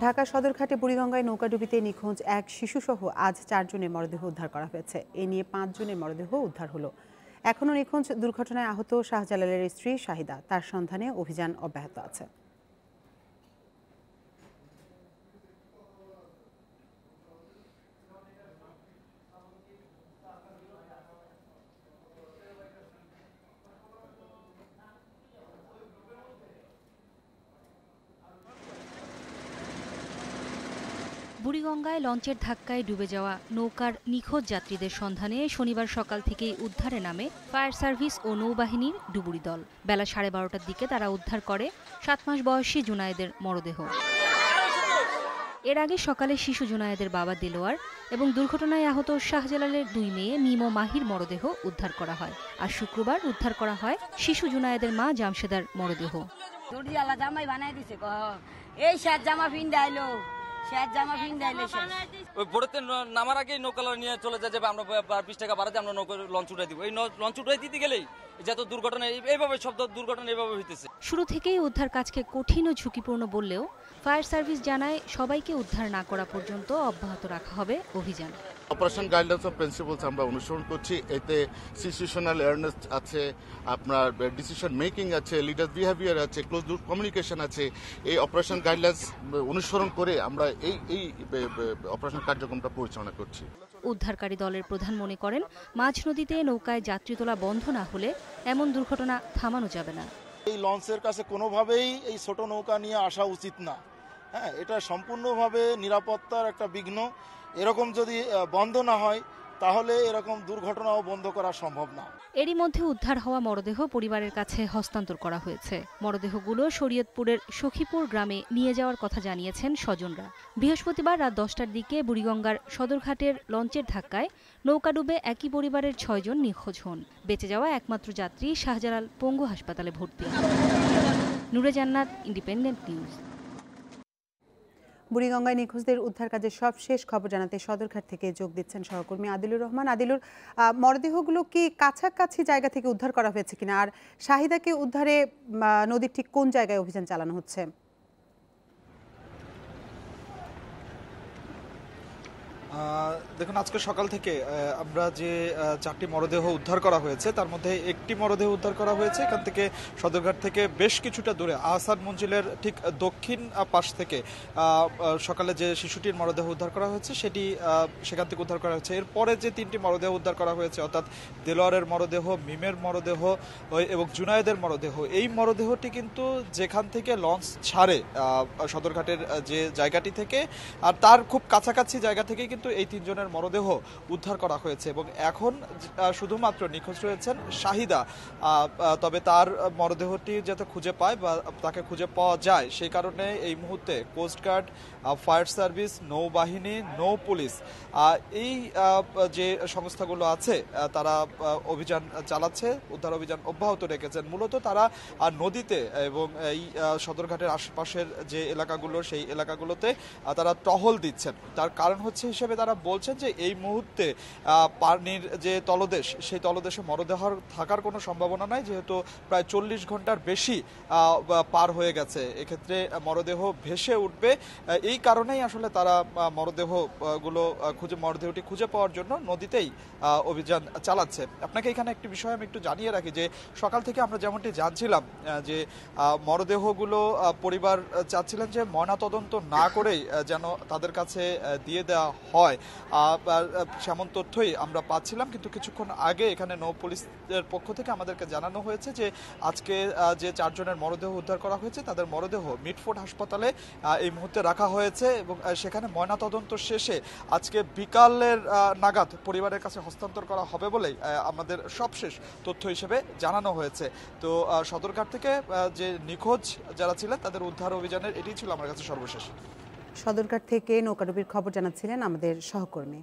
ঢাকা সদরঘাটে বুড়িগঙ্গায় নৌকাডুবিতে নিখোঁজ এক শিশুসহ আজ চারজনের মরদেহ উদ্ধার করা হয়েছে। এ নিয়ে পাঁচজনের মরদেহ উদ্ধার হলো। এখনও নিখোঁজ দুর্ঘটনায় আহত শাহজালালের স্ত্রী শাহিদা। তার সন্ধানে অভিযান অব্যাহত আছে। বুড়িগঙ্গায় লঞ্চের ধাক্কায় ডুবে যাওয়া নৌকার নিখোঁজ যাত্রীদের সন্ধানে শনিবার সকাল থেকেই উদ্ধারে নামে ফায়ার সার্ভিস ও নৌবাহিনীর ডুবুরি দল। বেলা সাড়ে বারোটার দিকে তারা উদ্ধার করে সাত মাস বয়সী জুনায়েদের মরদেহ। এর আগে সকালে শিশু জুনায়েদের বাবা দেলোয়ার এবং দুর্ঘটনায় আহত শাহজালালের দুই মেয়ে মিম ও মাহির মরদেহ উদ্ধার করা হয়। আর শুক্রবার উদ্ধার করা হয় শিশু জুনায়েদের মা জামশেদার মরদেহ। জামাই দিছে এই শার্ট জামা পিন্দাইলো শার্ট জামা ওই বোটেতে নামার আগেই নৌকালা নিয়ে চলে যায় যে আমরা বিশ টাকা বাড়াতে আমরা নৌকা লঞ্চ উঠাই দিব। এই লঞ্চ উঠাই দিতে গেলেই যত দুর্ঘটনা এই- এইভাবে শব্দ দুর্ঘটনা এইভাবে হইতেছে। শুরু থেকেই উদ্ধার কাজকে কঠিন ও ঝুঁকিপূর্ণ বললেও ফায়ার সার্ভিস জানায় সবাইকে উদ্ধার না করা পর্যন্ত অব্যাহত রাখা হবে অভিযান। অপারেশন গাইডলাইন্স অফ প্রিন্সিপালস আমরা অনুসরণ করছি। এতে সিচুয়েশনাল অ্যাওয়ারনেস আছে আপনার ডিসিশন মেকিং আছে লিডার বিহেভিয়ার আছে ক্লোজ লুপ কমিউনিকেশন আছে। এই অপারেশন গাইডলাইন্স অনুসরণ করে আমরা এই এই অপারেশন কার্যক্রমটা পরিচালনা করছি। উদ্ধারকারী দলের প্রধান মনে করেন মাঝ নদীতে নৌকায় যাত্রী তোলা বন্ধ না হলে এমন দুর্ঘটনা থামানো যাবে না। এই লঞ্চের কাছে কোনোভাবেই এই ছোট নৌকা নিয়ে আসা উচিত না। হ্যাঁ এটা সম্পূর্ণভাবে নিরাপত্তার একটা বিঘ্ন। এরকম যদি বন্ধ না হয়, তাহলে এরকম দুর্ঘটনাও বন্ধ করা সম্ভব না। এরই মধ্যে উদ্ধার হওয়া মরদেহ পরিবারের কাছে হস্তান্তর করা হয়েছে। মরদেহগুলো শরীয়তপুরের সখীপুর গ্রামে নিয়ে যাওয়ার কথা জানিয়েছেন স্বজনরা। বৃহস্পতিবার রাত দশটার দিকে বুড়িগঙ্গার সদরঘাটের লঞ্চের ধাক্কায় নৌকা ডুবে একই পরিবারের ছয়জন নিখোঁজ হন। বেঁচে যাওয়া একমাত্র যাত্রী শাহজালাল পঙ্গু হাসপাতালে ভর্তি। নুরে জান্নাত, ইন্ডিপেন্ডেন্ট নিউজ। বুড়িগঙ্গায় নিখোঁজদের উদ্ধার কাজে সব শেষ খবর জানাতে সদরঘাট থেকে যোগ দিচ্ছেন সহকর্মী আদিলুর রহমান। আদিলুর মরদেহগুলো কি কাছাকাছি জায়গা থেকে উদ্ধার করা হয়েছে কিনা? আর শাহিদাকে উদ্ধারে নদীর ঠিক কোন জায়গায় অভিযান চালানো হচ্ছে? দেখুন, আজকে সকাল থেকে আমরা যে চারটি মরদেহ উদ্ধার করা হয়েছে, তার মধ্যে একটি মরদেহ উদ্ধার করা হয়েছে। এখান থেকে সদরঘাট থেকে বেশ কিছুটা দূরে, আহসান মঞ্জিলের ঠিক দক্ষিণ পাশ থেকে সকালে যে শিশুটির মরদেহ উদ্ধার করা হয়েছে, সেটি সেখান থেকে উদ্ধার করা হয়েছে। এরপরে যে তিনটি মরদেহ উদ্ধার করা হয়েছে, অর্থাৎ দেলোয়ারের মরদেহ, মিমের মরদেহ এবং জুনায়েদের মরদেহ, এই মরদেহটি কিন্তু যেখান থেকে লঞ্চ ছাড়ে সদরঘাটের যে জায়গাটি থেকে, আর তার খুব কাছাকাছি জায়গা থেকে কিন্তু এই তিনজনের মরদেহ উদ্ধার করা হয়েছে এবং এখন শুধুমাত্র নিখোঁজ রয়েছেন শাহিদা। তবে তার মরদেহটি যাতে খুঁজে পায় বা তাকে খুঁজে পাওয়া যায়, সেই কারণে এই মুহূর্তে কোস্টগার্ড ফায়ার সার্ভিস নৌবাহিনী, নৌ পুলিশ এই যে সংস্থাগুলো আছে তারা অভিযান চালাচ্ছে, উদ্ধার অভিযান অব্যাহত রেখেছেন। মূলত তারা নদীতে এবং এই সদরঘাটের আশেপাশের যে এলাকাগুলো, সেই এলাকাগুলোতে তারা টহল দিচ্ছেন। তার কারণ হচ্ছে হিসেবে তারা বলছেন যে এই মুহূর্তে পানির যে তলদেশ সেই তলদেশে মরদেহ থাকার কোনো সম্ভাবনা নাই যেহেতু প্রায় চল্লিশ ঘণ্টার বেশি পার হয়ে গেছে। এক্ষেত্রে মরদেহ ভেসে উঠবে। এই কারণেই আসলে তারা আহ, মরদেহগুলো খুঁজে মরদেহটি খুঁজে পাওয়ার জন্য নদীতেই অভিযান চালাচ্ছে। আপনাকে এখানে একটি বিষয় আমি একটু জানিয়ে রাখি যে সকাল থেকে আমরা যেমনটি জানছিলাম যে মরদেহগুলো পরিবার চাচ্ছিলেন যে ময়নাতদন্ত না করেই যেন তাদের কাছে দিয়ে দেওয়া হয়। সেমন তথ্যই আমরা পাচ্ছিলাম, কিন্তু কিছুক্ষণ আগে এখানে নৌ পুলিশের পক্ষ থেকে আমাদেরকে জানানো হয়েছে যে, আজকে যে চারজনের মরদেহ উদ্ধার করা হয়েছে, তাদের মরদেহ মিটফোর্ড হাসপাতালে এই মুহূর্তে রাখা হয়েছে এবং সেখানে ময়নাতদন্ত শেষে আজকে বিকালের নাগাদ পরিবারের কাছে হস্তান্তর করা হবে বলেই আমাদের সবশেষ তথ্য হিসেবে জানানো হয়েছে। তো সদরঘাট থেকে যে নিখোঁজ যারা ছিলেন, তাদের উদ্ধার অভিযানের এটি ছিল আমার কাছে সর্বশেষ। সদরঘাট থেকে নৌকাডুবির খবর জানাচ্ছিলেন আমাদের সহকর্মী।